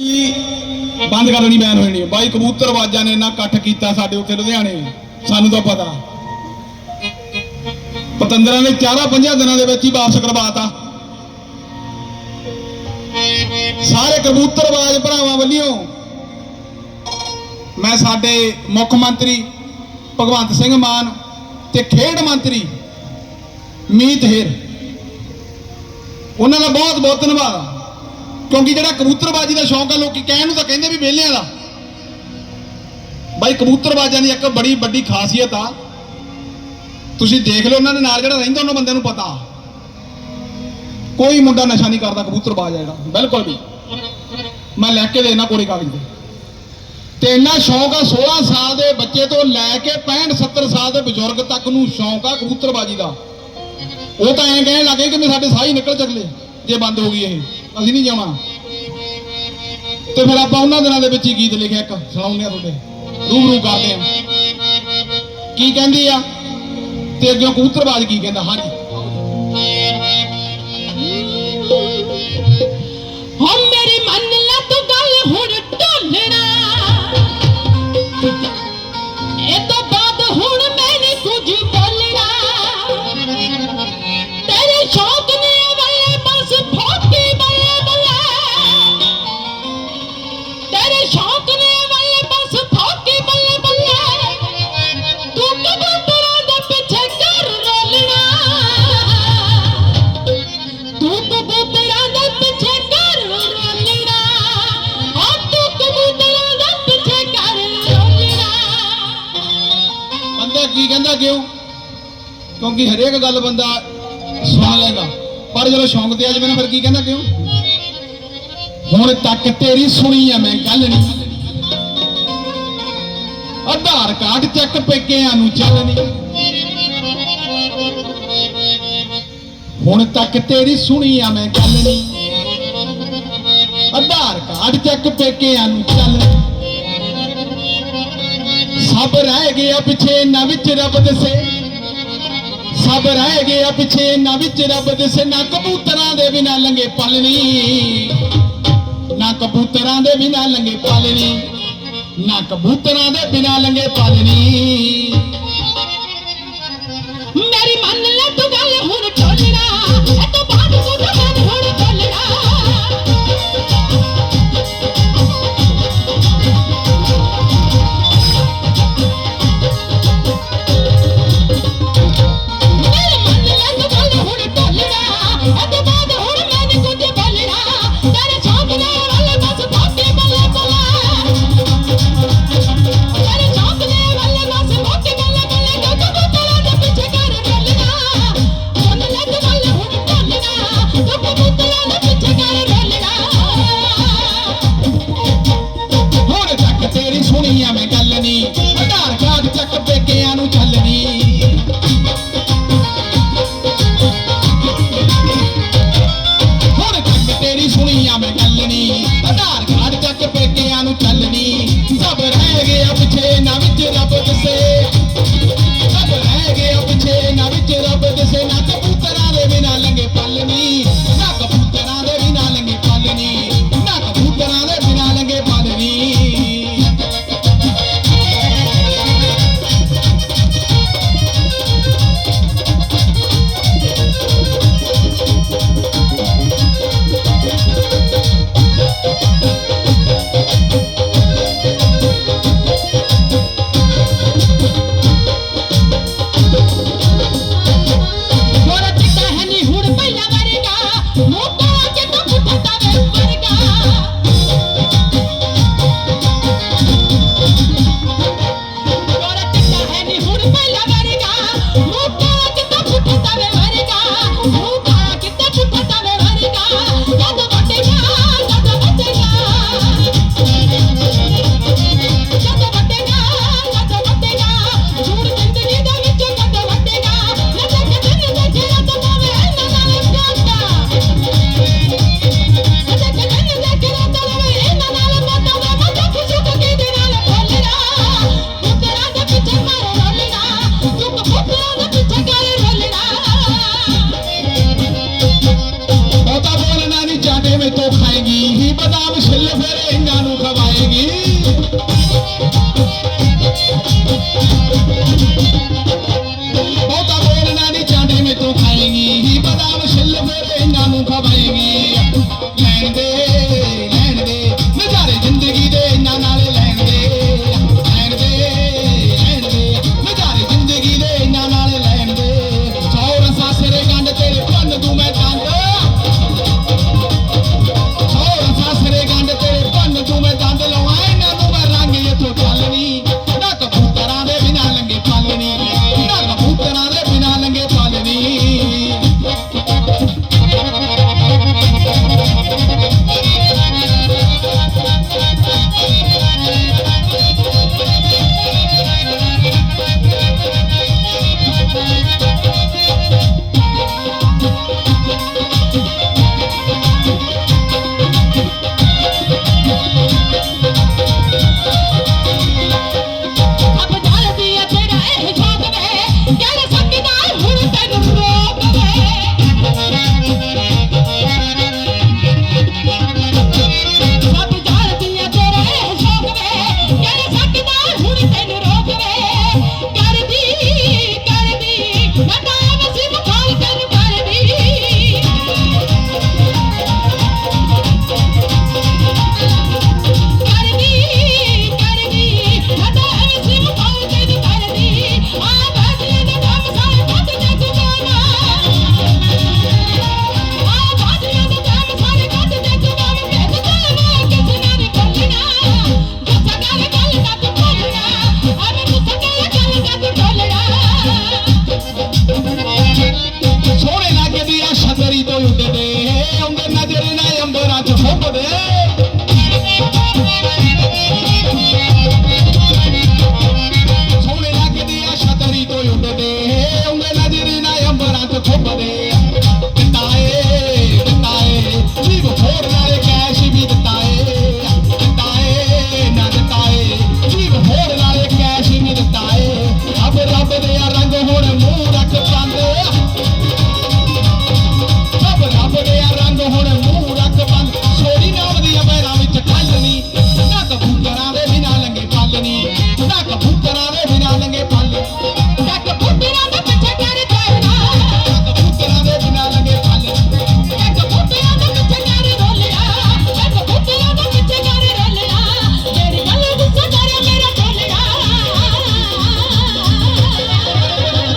ਕੀ ਬੰਦ ਕਰਨੀ ਬੈਨ ਹੋਣੀ ਬਾਈ ਕਬੂਤਰਵਾਜ਼ਾਂ ਨੇ ਇੰਨਾ ਇਕੱਠ ਕੀਤਾ ਸਾਡੇ ਉੱਥੇ ਲੁਧਿਆਣੇ। ਸਾਨੂੰ ਤਾਂ ਪਤਾ। ਪਤੰਦਰਾਂ ਨੇ ਚਾਰਾਂ ਪੰਜਾਂ ਦਿਨਾਂ ਦੇ ਵਿੱਚ ਹੀ ਵਾਪਸ ਕਰਵਾਤਾ। ਸਾਰੇ ਕਬੂਤਰਵਾਜ਼ ਭਰਾਵਾਂ ਵੱਲੋਂ। ਮੈਂ ਸਾਡੇ ਮੁੱਖ ਮੰਤਰੀ ਭਗਵੰਤ ਸਿੰਘ ਮਾਨ ਤੇ ਖੇਡ ਮੰਤਰੀ ਮੀਤ ਹੇਰ। ਉਹਨਾਂ ਦਾ ਬਹੁਤ ਬਹੁਤ ਧੰਨਵਾਦ। ਕਿਉਂਕਿ ਜਿਹੜਾ ਕਬੂਤਰਬਾਜੀ ਦਾ ਸ਼ੌਂਕ ਆ, ਲੋਕੀ ਕਹਿਣ ਨੂੰ ਤਾਂ ਕਹਿੰਦੇ ਵੀ ਵਿਹਲਿਆਂ ਦਾ। ਬਾਈ, ਕਬੂਤਰਬਾਜ਼ਾਂ ਦੀ ਇੱਕ ਬੜੀ ਵੱਡੀ ਖਾਸੀਅਤ ਆ। ਤੁਸੀਂ ਦੇਖ ਲਓ, ਉਹਨਾਂ ਦੇ ਨਾਲ ਜਿਹੜਾ ਰਹਿੰਦਾ, ਉਹਨਾਂ ਬੰਦਿਆਂ ਨੂੰ ਪਤਾ। ਕੋਈ ਮੁੰਡਾ ਨਸ਼ਾ ਨਹੀਂ ਕਰਦਾ, ਕਬੂਤਰਬਾਜ਼ ਆ ਜਿਹੜਾ। ਬਿਲਕੁਲ ਵੀ। ਮੈਂ ਲੈ ਕੇ ਦੇਣਾ ਕੋਰੇ ਕਾਗਜ਼ ਦੇ ਤੇ ਇੰਨਾ ਸ਼ੌਂਕ ਆ 16 ਸਾਲ ਦੇ ਬੱਚੇ ਤੋਂ ਲੈ ਕੇ 65 70 ਸਾਲ ਦੇ ਬਜ਼ੁਰਗ ਤੱਕ ਨੂੰ ਸ਼ੌਂਕ ਆ ਕਬੂਤਰਬਾਜੀ ਦਾ। ਉਹ ਤਾਂ ਐਂ ਕਹਿਣ ਲੱਗੇ ਕਿ ਮੈਂ ਸਾਡੇ ਸਾਹ ਹੀ ਨਿਕਲ ਚੱਲੇ ਜੇ ਬੰਦ ਹੋ ਗਈ ਇਹ। ਅਸੀਂ ਨਹੀਂ ਜਾਣਾ। ਤੇ ਫਿਰ ਆਪਾਂ ਉਹਨਾਂ ਦਿਨਾਂ ਦੇ ਵਿੱਚ ਹੀ ਗੀਤ ਲਿਖਿਆ ਇੱਕ, ਸੁਣਾਉਂਦੇ ਆ ਤੁਹਾਡੇ। ਰੂਬਰੂ ਕਰਦੇ ਆ। ਕੀ ਕਹਿੰਦੀ ਆ? ਤੇ ਅੱਗੇ ਕਬੂਤਰਬਾਜ਼ ਕੀ ਕਹਿੰਦਾ? ਹਾਂਜੀ। ਬੰਦਾ ਕਿਉਂ? ਕਿਉਂਕਿ ਹਰੇਕ ਗੱਲ ਬੰਦਾ ਸੁਣ ਲੈਂਦਾ। ਪਰ ਜਦੋਂ ਸ਼ੌਂਕ ਤੇ ਆ ਜਾਵੇ ਨਾ, ਫਿਰ ਕੀ ਕਹਿੰਦਾ ਕਿਉਂ? ਹੁਣ ਤੱਕ ਤੇਰੀ ਸੁਣੀ ਆ ਮੈਂ ਗੱਲ ਨਹੀਂ। ਆਧਾਰ ਕਾਰਡ ਚੱਕ ਪੇਕਿਆਂ ਨੂੰ ਚੱਲਣੀ ਹੁਣ ਤੱਕ ਤੇਰੀ ਸੁਣੀ ਆ ਮੈਂ ਗੱਲ ਨਹੀਂ। ਆਧਾਰ ਕਾਰਡ ਚੱਕ ਪੇਕਿਆਂ ਨੂੰ ਚੱਲਣੀ ਸਭ ਰਹਿ ਗਿਆ ਪਿੱਛੇ ਨਾ ਵਿੱਚ ਰੱਬ ਦਸੇ ਸਭ ਰਹਿ ਗਿਆ ਪਿੱਛੇ ਨਾ ਵਿੱਚ ਰੱਬ ਦਸੇ ਨਾ ਕਬੂਤਰਾਂ ਦੇ ਬਿਨਾ ਲੰਗੇ ਪਲਣੀ ਨਾ ਕਬੂਤਰਾਂ ਦੇ ਬਿਨਾ ਲੰਗੇ ਪਾਲਣੀ ਨਾ ਕਬੂਤਰਾਂ ਦੇ ਬਿਨਾ ਲੰਗੇ ਪਾਲਣੀ ਕਦਾਬ ਛਿੱਲ ਫੇਰੇ ਇਹਨਾਂ ਨੂੰ ਖਵਾਏਗੀ।